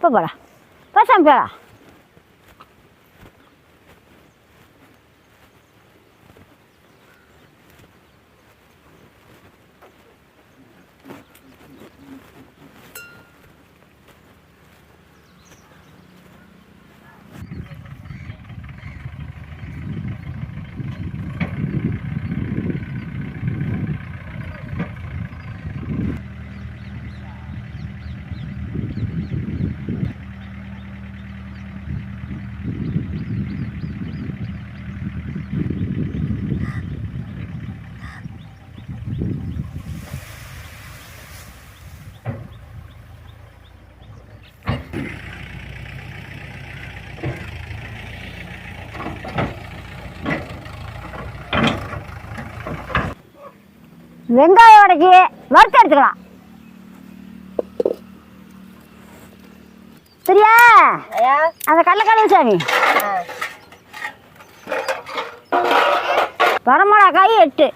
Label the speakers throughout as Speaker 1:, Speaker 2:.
Speaker 1: 不播了到上边了。வெங்காயம் உடைச்சி வறுத்து எடுத்துக்கலாம். சரியா அந்த கடலக்கடல் சாமி வரமிளகாய் எட்டு.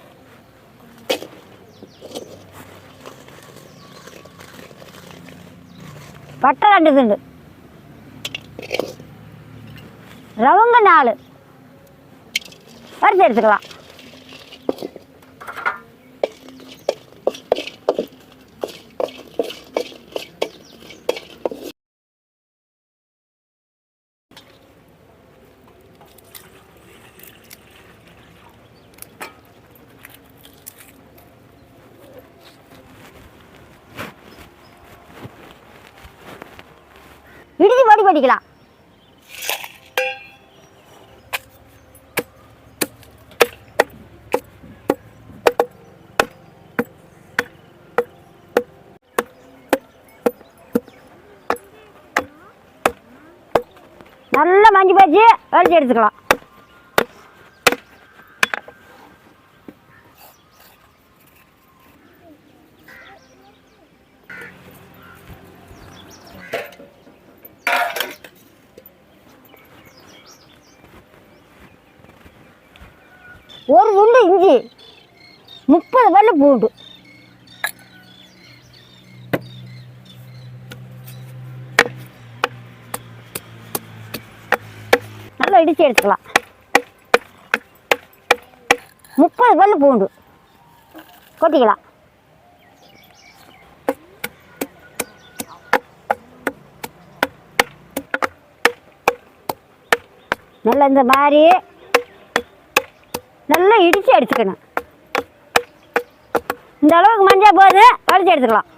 Speaker 1: பட்டை ரெண்டு துண்டு. ரவங்க நாலு. வறுத்து எடுத்துக்கலாம். இடிச்சு பொடி பண்ணிக்கலாம் நல்லா மஞ்சள் போச்சு வலிச்சு எடுத்துக்கலாம். ஒரு துண்டு இஞ்சி முப்பது பல்லு பூண்டு. நல்லா இடிச்சு எடுத்துக்கலாம். முப்பது பல்லு பூண்டு. கொட்டிக்கலாம். நல்லா இந்த மாதிரி நல்லா இடித்து எடுத்துக்கணும் இந்த அளவுக்கு மஞ்சள் போது வடிச்சு எடுத்துக்கலாம்.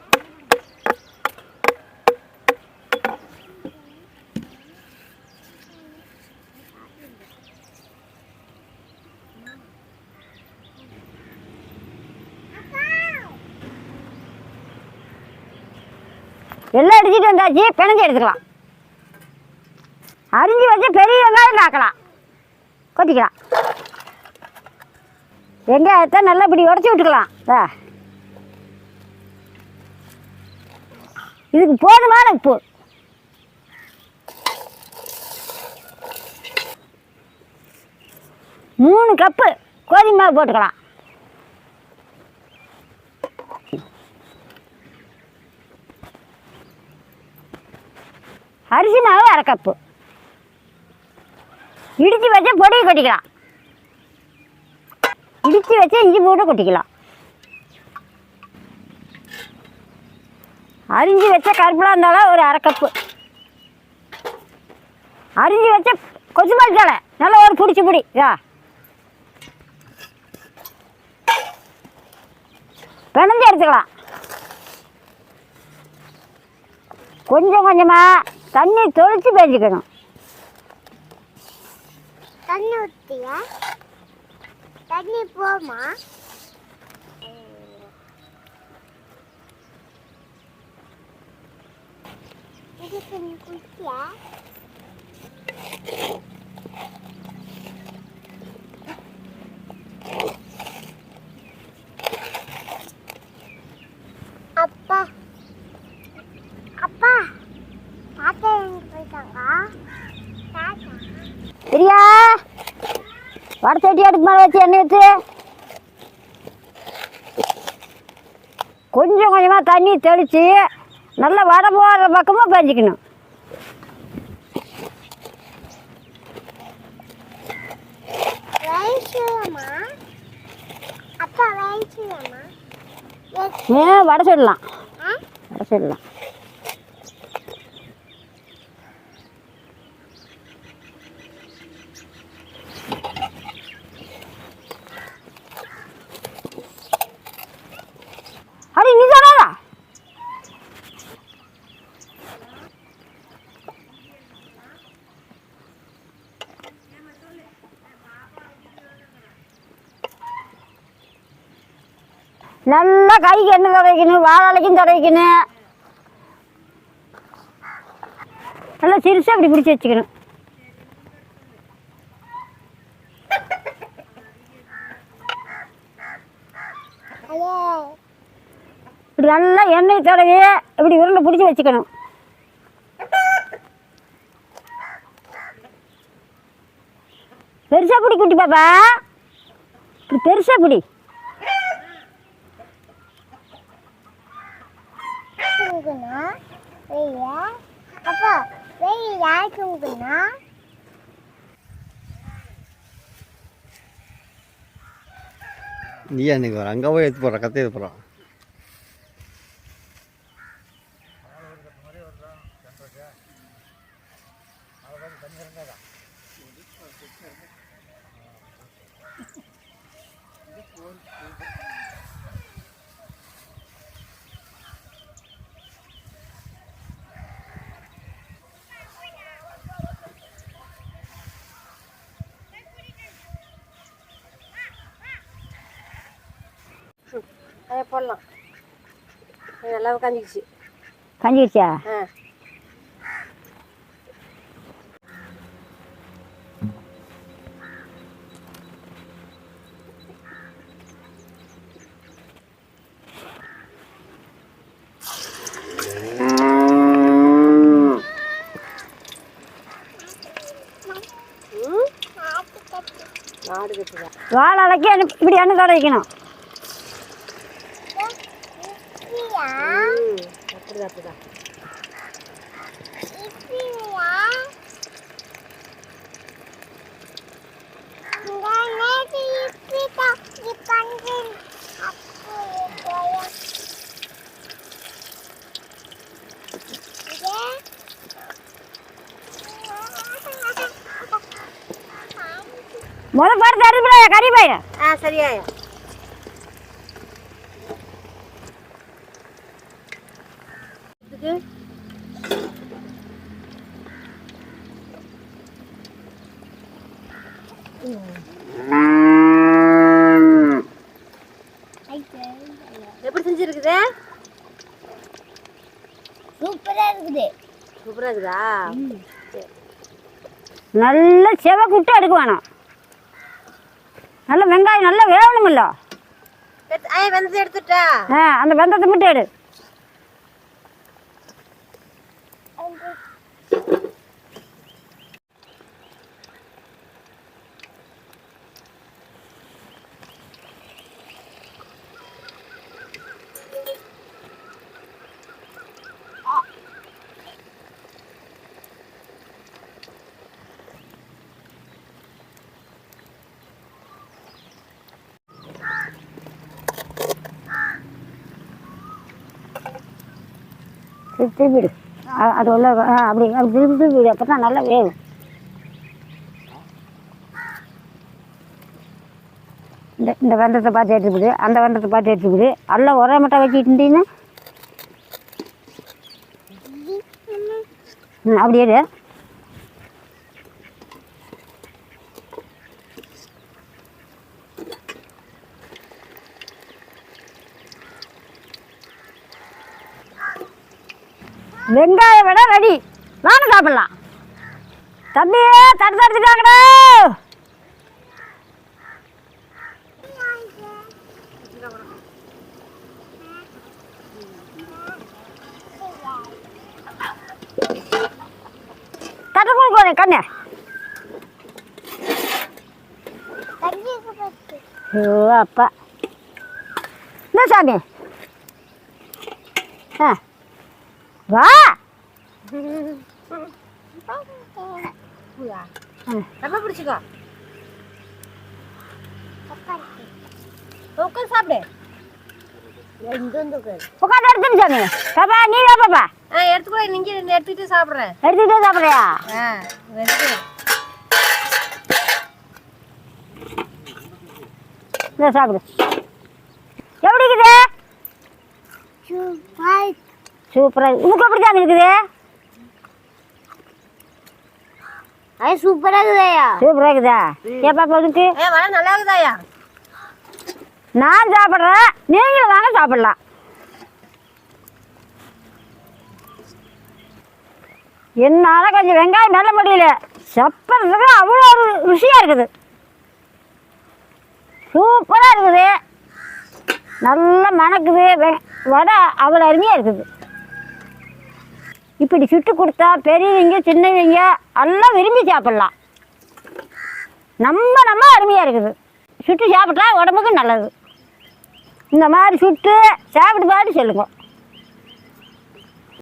Speaker 1: எல்லாம் அடிச்சுட்டு வந்தாச்சு பிணைஞ்சு எடுத்துக்கலாம். அரிஞ்சு வச்சு பெரிய வெங்காயம் காக்கலாம். கொட்டிக்கலாம். வெங்காயத்தை நல்லா இப்படி உடச்சி விட்டுக்கலாம். ஆ இதுக்கு போதுமான உப்பு. மூணு கப்பு கோதுமை மாவு போட்டுக்கலாம். அரிசி மாவு அரை கப்பு. இடித்து வச்ச பொடியை கொட்டிக்கலாம். இடித்து வச்சு இஞ்சி பூண்டு கொட்டிக்கலாம். அரிஞ்சு வச்ச கருப்பிலாக இருந்தாலும் ஒரு அரை கப்பு. அரிஞ்சு வச்ச கொசுமல் தலை நல்லா ஒரு பிடிச்சி பிடி. இதா பிணைஞ்சு எடுத்துக்கலாம். கொஞ்சம் கொஞ்சமாக தண்ணி தொளிச்சு பேஞ்சிக்கணும்
Speaker 2: தண்ணி ஊற்றியா தண்ணி போமா? இது கொஞ்சம்
Speaker 1: குடிச்சியா? அடுப்பு மேலே வச்சு எண்ணெய் ஊற்று கொஞ்சம் கொஞ்சமாக தண்ணி தெளித்து நல்லா வடை போடுற பக்கமாக பஞ்சிக்கணும். ஏன் வடை
Speaker 2: சொல்லலாம்
Speaker 1: வடை சொல்லலாம் நல்லா கைக்கு எண்ணெய் தடவைக்கணும் வாழலைக்கும் தடவைக்கணும் நல்லா சிறுசாக அப்படி பிடிச்சி வச்சுக்கணும். இப்படி நல்லா எண்ணெய் தடவி இப்படி உருண்டை பிடிச்சி வச்சுக்கணும். பெருசாக பிடி குட்டி பாப்பா. இப்படி பெருசாக பிடி.
Speaker 2: தூங்குனா வெய்ய அப்போ வெயில் யார் தூங்குனா
Speaker 3: நீ எனக்கு வர? அங்கே போய் எடுத்து போடுற கத்தை எடுத்து போகிறான்
Speaker 4: அதை போடலாம். நல்லா உட்காந்துக்கிச்சு
Speaker 1: கஞ்சிடுச்சா
Speaker 4: ஆ. ம்? மாடு கட்டுதா
Speaker 1: வாழை அலைக்கு எண்ணெய் இப்படி எண்ணெய் தடவிக்கணும்
Speaker 2: இப்படியா
Speaker 4: ம் அப்படிதான் அப்படிதான்
Speaker 2: இப்படியா இந்த நேத்து இப்படிதான் இப்பந்து அப்போ போய
Speaker 1: முத பார்த்து அறுபடா கறி பயிர்
Speaker 4: ஆ எப்படி செஞ்சிருக்குது?
Speaker 2: சூப்பரா இருக்குது.
Speaker 4: சூப்பராக இருக்குதா?
Speaker 1: நல்லா செவக்குட்டு எடுக்க வேணும். நல்ல வெங்காயம் நல்லா வேகணுமில்ல
Speaker 4: எடுத்து ஆ வெந்தது எடுத்துட்டா?
Speaker 1: ஆ அந்த வெந்தத்தை மட்டும் எடு. திருப்பிடு அது உள்ள அப்படி அப்படி திருப்பி திருப்பிடு அப்போ தான் நல்லா வேகும். இந்த இந்த வெந்தத்தை பார்த்து எடுத்துக்கிடு அந்த வெந்தத்தை பார்த்து எடுத்துக்கிடு எல்லாம் ஒரே மட்டை வச்சுட்டு இருந்தீங்கன்னா ம் வெங்காய விட ரெடி வாங்க சாப்பிடலாம். தம்பியே தடுத்து தடுத்துட்டாங்கடா தட்டு கொடுக்கோனே கண்ணே.
Speaker 2: கஞ்சிக்கு
Speaker 1: அப்பா. என்ன சாமி? ஆ. வா.
Speaker 4: பூயா
Speaker 1: ம்.
Speaker 4: ரொம்ப பிடிச்சிக்கோ. உட்காந்து சாப்பிடு.
Speaker 2: உட்காரு?
Speaker 1: உட்காந்து எடுத்துட்டு சாமி. பாப்பா நீ வா பாப்பா.
Speaker 4: ஆ எடுத்துக்கூட நீங்க எடுத்துக்கிட்டு சாப்பிட்றேன்.
Speaker 1: எடுத்துக்கிட்டே சாப்பிட்றியா?
Speaker 4: ஆ
Speaker 1: சாப்பிடு எப்படி இருக்குது
Speaker 2: சூப்பர்
Speaker 1: சூப்பராக உனக்கு எப்படி தான் இருக்குது?
Speaker 2: அது சூப்பரா இருக்குதையா
Speaker 1: சூப்பராக இருக்குதா? ஏன் பாப்பா உனக்கு?
Speaker 4: ஏ மழை நல்லா இருக்குதாயா
Speaker 1: நான் சாப்பிட்றேன். நீங்களும் வாங்க சாப்பிடலாம். என்னால் கொஞ்சம் வெங்காயம் மெல்ல முடியல. சப்பறதுக்கு அவ்வளோ ஒரு ருசியாக இருக்குது. சூப்பராக இருக்குது. நல்லா மணக்குது. வடை அவ்வளோ அருமையாக இருக்குது. இப்படி சுட்டு கொடுத்தா பெரியவங்க சின்னவங்க எல்லாம் விரும்பி சாப்பிட்லாம். நம்ம நம்ம அருமையாக இருக்குது. சுட்டு சாப்பிட்டா உடம்புக்கு நல்லது. இந்த மாதிரி சுட்டு சாப்பிட்டு பாட்டு சொல்லுங்க.